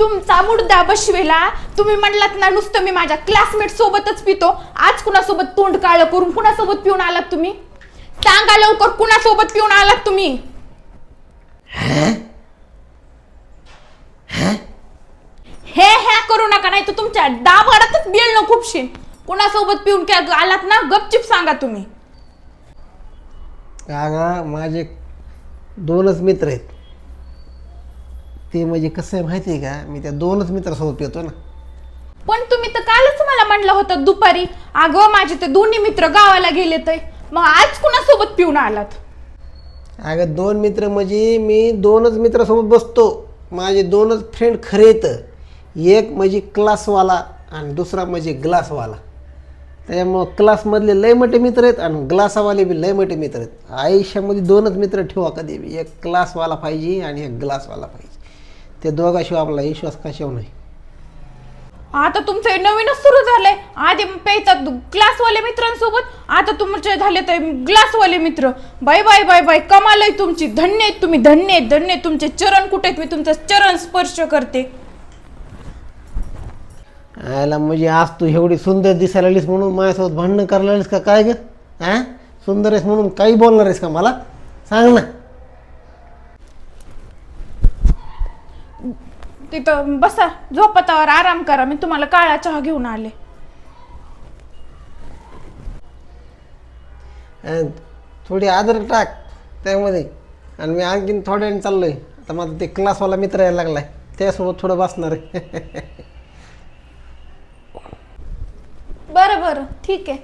तुमचा मुडदा बसवेला. तुम्ही म्हणलात ना नुसतं मी माझ्या क्लासमेट सोबतच पितो. आज कुणासोबत तोंड काळं करून कुणासोबत पिऊन आलात तुम्ही? सांगा लवकर कुणासोबत पिऊन आलात तुम्ही? हे? ह्या करू नका नाही तर तुमच्या डाबाडातच बेल न खूपशीन कुणासोबत पिऊन काय आलात ना गपचिप सांगा तुम्ही. काका माझे दोनच मित्र आहेत. ते म्हणजे कसं आहे माहिती आहे का? मी त्या दोनच मित्रासोबत येतो ना. पण तुम्ही तर कालच मला म्हणलं होतं दुपारी. अगं माझे ते दोन्ही मित्र गावाला गेले तर मग आज कुणासोबत पिऊन आलात? अगं दोन मित्र म्हणजे मी दोनच मित्रासोबत बसतो. माझे दोनच फ्रेंड खरे आहेत. एक म्हणजे क्लासवाला आणि दुसरा म्हणजे ग्लासवाला त्याच्यामुळं क्लासमधले लय मोठे मित्र आहेत आणि ग्लासावाले बी लय मोठे मित्र आहेत. आयुष्यामध्ये दोनच मित्र ठेवा कधी एक क्लासवाला पाहिजे आणि एक ग्लासवाला पाहिजे. ते दोघाशिवाय आपला विश्वास कशावर नाही. आता तुमचं हे नवीनच सुरू झालंय. आधी प्यायचा ग्लासवाले मित्रांसोबत आता तुमचे झाले तर ग्लासवाले मित्र. Bye bye bye bye. कमाल आहे तुमची. धन्य आहेत तुम्ही धन्य आहेत धन्य आहेत. तुमचे. चरण कुठे आहेत? मी तुमचं चरण स्पर्श करते. आयला म्हणजे आज तू एवढी सुंदर दिसायला लागलीस म्हणून माझ्यासोबत भांडणं करायला लागलीस का? काय ग? हां सुंदर आहेस म्हणून काही बोलणार आहेस का मला? सांग ना. तिथं बसा झोपतावर आराम करा मी तुम्हाला काळा चहा घेऊन आले. थोडी आदर टाक त्यामध्ये. आणि मी आणखीन थोड्या वेळाने चाललोय. आता माझा ते क्लासवाला मित्र यायला लागलाय. त्यासोबत थोडं बसणार आहे. बरं बरं. ठीक आहे.